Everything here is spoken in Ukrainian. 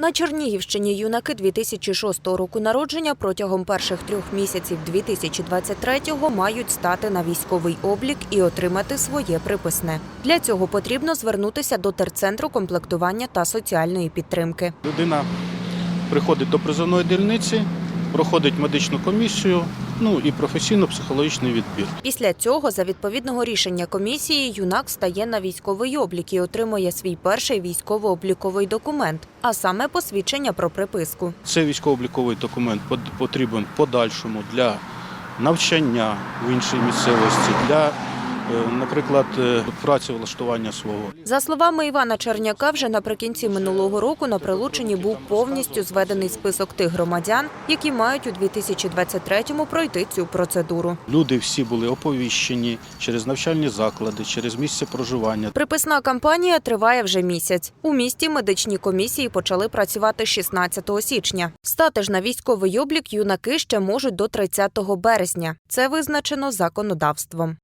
На Чернігівщині юнаки 2006 року народження протягом перших трьох місяців 2023-го мають стати на військовий облік і отримати своє приписне. Для цього потрібно звернутися до терцентру комплектування та соціальної підтримки. Людина приходить до призовної дільниці, проходить медичну комісію, ну і професійно-психологічний відбір. Після цього, за відповідного рішення комісії, юнак стає на військовий облік і отримує свій перший військово-обліковий документ, а саме посвідчення про приписку. Цей військово-обліковий документ потрібен подальшому для навчання в іншій місцевості, для, наприклад, е, працевлаштування свого. За словами Івана Черняка, вже наприкінці минулого року на Прилучині був повністю зведений список тих громадян, які мають у 2023-му пройти цю процедуру. Люди всі були оповіщені через навчальні заклади, через місце проживання. Приписна кампанія триває вже місяць. У місті медичні комісії почали працювати 16 січня. Стати ж на військовий облік юнаки ще можуть до 30 березня. Це визначено законодавством.